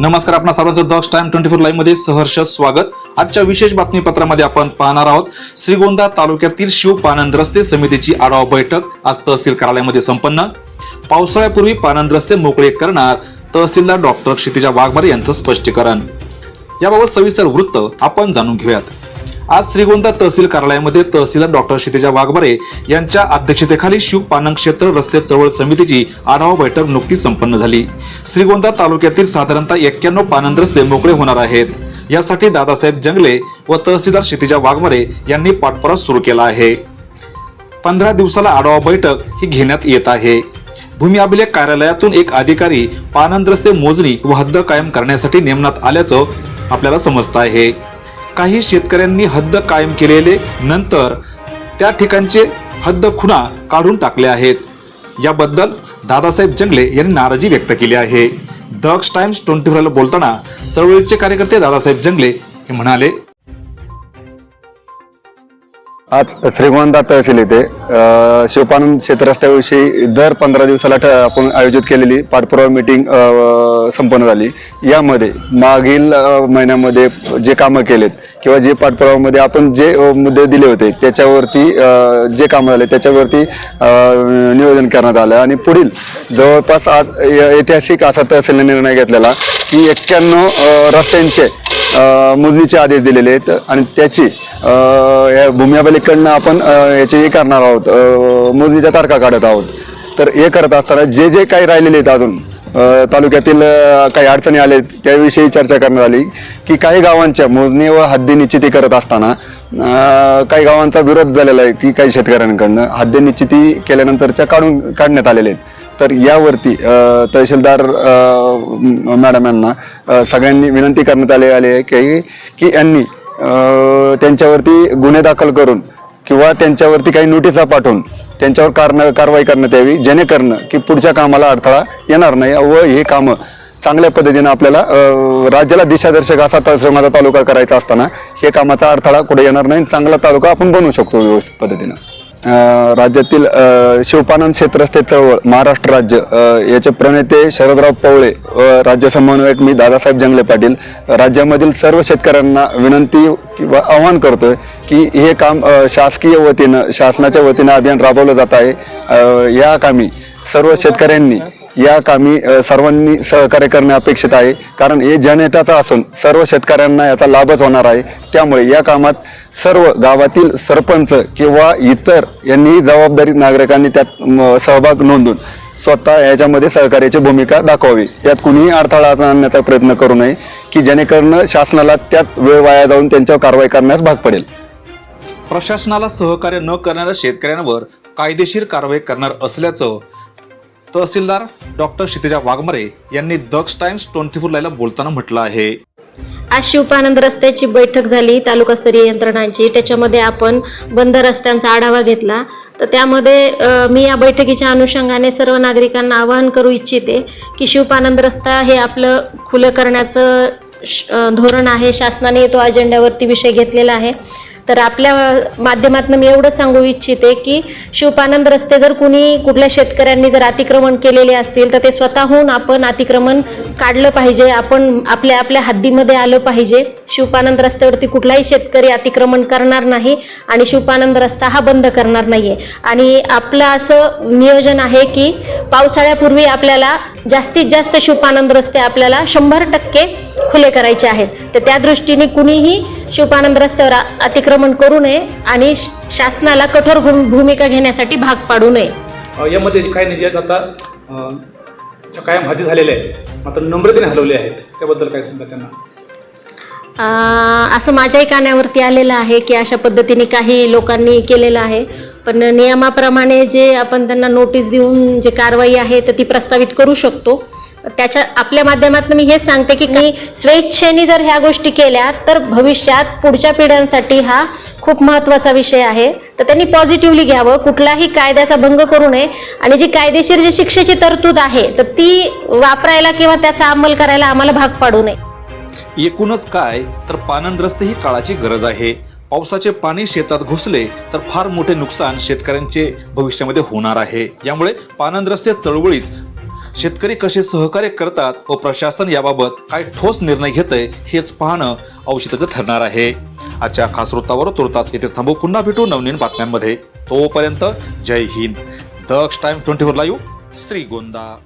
नमस्कार आपणा सर्वांचं दक्ष टाइम ट्वेंटी फोर लाईव्हमध्ये सहर्ष स्वागत. आजच्या विशेष बातमीपत्रामध्ये आपण पाहणार आहोत श्रीगोंदा तालुक्यातील शिवपानंद रस्ते समितीची आढावा बैठक. आज तहसील कार्यालयामध्ये संपन्न. पावसाळ्यापूर्वी पानंद रस्ते मोकळे करणार तहसीलदार डॉक्टर क्षितिजा वाघमारे यांचं स्पष्टीकरण. याबाबत सविस्तर वृत्त आपण जाणून घेऊयात. आज श्रीगोंदा तहसील कार्यालयामध्ये तहसीलदार डॉक्टर क्षितिजा वाघमारे यांच्या अध्यक्षतेखाली शिव पानंग क्षेत्र रस्ते चळवळ समितीची आढावा बैठक नुकतीच संपन्न झाली. श्रीगोंदा तालुक्यातील साधारणतः एक्क्याण्णव पानंद रस्ते मोकळे होणार आहेत. यासाठी दादासाहेब जंगले व तहसीलदार क्षितिजा वाघमारे यांनी पाठपुरा सुरू केला आहे. पंधरा दिवसाला आढावा बैठक ही घेण्यात येत आहे. भूमी अभिलेख कार्यालयातून एक अधिकारी पानंद रस्ते मोजणी व हद्द कायम करण्यासाठी नेमण्यात आल्याचं आपल्याला समजतं आहे. काही शेतकऱ्यांनी हद्द कायम केलेले नंतर त्या ठिकाणचे हद्द खुणा काढून टाकले आहेत. याबद्दल दादासाहेब जंगले यांनी नाराजी व्यक्त केली आहे. दक्ष टाइम्स ट्वेंटी फोरला बोलताना चळवळीचे कार्यकर्ते दादासाहेब जंगले हे म्हणाले आज श्रीगोंदा तहसील येथे शिवपानंद क्षेत्ररस्त्याविषयी दर पंधरा दिवसाला ठ- आपण आयोजित केलेली पाठपुरावा मीटिंग संपन्न झाली. यामध्ये मागील महिन्यामध्ये जे कामं केलेत किंवा जे पाठपुरावामध्ये आपण जे मुद्दे दिले होते त्याच्यावरती जे कामं झाले त्याच्यावरती नियोजन करण्यात आलं. आणि पुढील जवळपास आज ऐतिहासिक असा तहसीलने निर्णय घेतलेला की एक्क्याण्णव रस्त्यांचे मोजणीचे आदेश दिलेले आहेत आणि त्याची या भूमी आपण याचे हे करणार आहोत. अ, मोजणीच्या तारखा काढत आहोत. तर हे करत असताना जे जे काही राहिलेले आहेत अजून तालुक्यातील काही अडचणी आले त्याविषयी चर्चा करण्यात आली की काही गावांच्या मोजणी व हद्दी निश्चिती करत असताना काही गावांचा विरोध झालेला आहे की काही शेतकऱ्यांकडनं हद्दी निश्चिती केल्यानंतरच्या काढून काढण्यात आलेले आहेत. तर यावरती तहसीलदार मॅडम यांना सगळ्यांनी विनंती करण्यात आली आली आहे की की यांनी त्यांच्यावरती गुन्हे दाखल करून किंवा त्यांच्यावरती काही नोटिसा पाठवून त्यांच्यावर कारण कारवाई करण्यात यावी जेणेकरून की पुढच्या कामाला अडथळा येणार नाही व हे कामं चांगल्या पद्धतीनं आपल्याला राज्याला दिशादर्शक असा तहसीलचा तालुका करायचा असताना हे कामाचा अडथळा कुठे येणार नाही चांगला तालुका आपण बनवू शकतो व्यवस्थित पद्धतीनं. राज्यातील शिवपानंद क्षेत्रस्थे चळवळ महाराष्ट्र राज्य. याचे प्रणेते शरदराव पवळे व राज्य समन्वयक मी दादासाहेब जंगले पाटील. राज्यामधील सर्व शेतकऱ्यांना विनंती किंवा आवाहन करतोय की हे काम शासकीय वतीनं शासनाच्या वतीनं अभियान राबवलं जात आहे. या कामी सर्व शेतकऱ्यांनी या कामी सर्वांनी सहकार्य करणे अपेक्षित आहे. कारण हे जनहिताचं असून सर्व शेतकऱ्यांना याचा लाभच होणार आहे. त्यामुळे या कामात सर्व गावातील सरपंच किंवा इतर यांनी जबाबदारी नागरिकांनी त्यात सहभाग नोंदून स्वतः याच्यामध्ये सहकार्याची भूमिका दाखवावी. यात कुणीही अडथळा आणण्याचा प्रयत्न करू नये की जेणेकरून शासनाला त्यात वेळ वाया जाऊन त्यांच्यावर कारवाई करण्यास भाग पडेल. प्रशासनाला सहकार्य न करणाऱ्या शेतकऱ्यांवर कायदेशीर कारवाई करणार असल्याचं तहसीलदार डॉक्टर क्षितिजा वाघमारे यांनी दक्ष टाइम्स ट्वेंटी फोर लायला बोलताना म्हटलं आहे. आज शिवपानंद रस्त्याची बैठक झाली तालुकास्तरीय यंत्रणांची. त्याच्यामध्ये आपण बंद रस्त्यांचा आढावा घेतला. तर त्यामध्ये मी या बैठकीच्या अनुषंगाने सर्व नागरिकांना आवाहन करू इच्छिते की शिवपानंद रस्ता हे आपलं खुलं करण्याचं श- धोरण आहे. शासनाने तो अजेंड्यावरती विषय घेतलेला आहे. तर आपल्या माध्यमातून मी एवढं सांगू इच्छिते की शिवपानंद रस्ते जर कुणी कुठल्या शेतकऱ्यांनी जर अतिक्रमण केलेले असतील तर ते स्वतःहून आपण अतिक्रमण काढलं पाहिजे आपण आपल्या आपल्या हद्दीमध्ये आलं पाहिजे. शिवपानंद रस्त्यावरती कुठलाही शेतकरी अतिक्रमण करणार नाही आणि शिवपानंद रस्ता हा बंद करणार नाहीये. आणि आपलं असं नियोजन आहे की पावसाळ्यापूर्वी आपल्याला जास्तीत जास्त शिवपानंद रस्ते आपल्याला शंभर टक्के खुले करायचे आहेत. तर त्या दृष्टीने कुणीही शिवपानंद रस्त्यावर अतिक्रमण करू नये आणि शासनाला कठोर भूम- भूमिका घेण्यासाठी भाग पाडू नये. यामध्ये काही आहेत आता कायम हद्दी झालेले आहेत मात्र नम्रतेने हलवले आहेत त्याबद्दल काय सांगा त्यांना? असं माझ्याही कानावरती आलेलं आहे की अशा पद्धतीने काही लोकांनी केलेलं आहे. पण नियमाप्रमाणे जे आपण त्यांना नोटीस देऊन जे कारवाई आहे तर ती प्रस्तावित करू शकतो. त्याच्या आपल्या माध्यमातून मी हेच सांगते की मी स्वेच्छेने जर ह्या गोष्टी केल्या तर भविष्यात पुढच्या पिढ्यांसाठी हा खूप महत्त्वाचा विषय आहे. तर त्यांनी पॉझिटिव्हली घ्यावं. कुठलाही कायद्याचा भंग करू नये. आणि जी कायदेशीर जी शिक्षेची तरतूद आहे तर ती वापरायला किंवा त्याचा अंमल करायला आम्हाला भाग पाडू नये. एकूणच काय तर पानंद्रस्त ही काळाची गरज आहे. पावसाचे पाणी शेतात घुसले तर फार मोठे नुकसान शेतकऱ्यांचे भविष्यामध्ये होणार आहे. यामुळे पानंद्रस्त चळवळीस शेतकरी कसे सहकार्य करतात व प्रशासन याबाबत काय ठोस निर्णय घेतय हेच पाहणं औषधाचं ठरणार आहे. आजच्या खास वृत्तावर तुर्तास येथेच थांबू. पुन्हा भेटू नवनीन बातम्यांमध्ये. तोपर्यंत जय Hind. Daksh time twenty four live Shrigonda.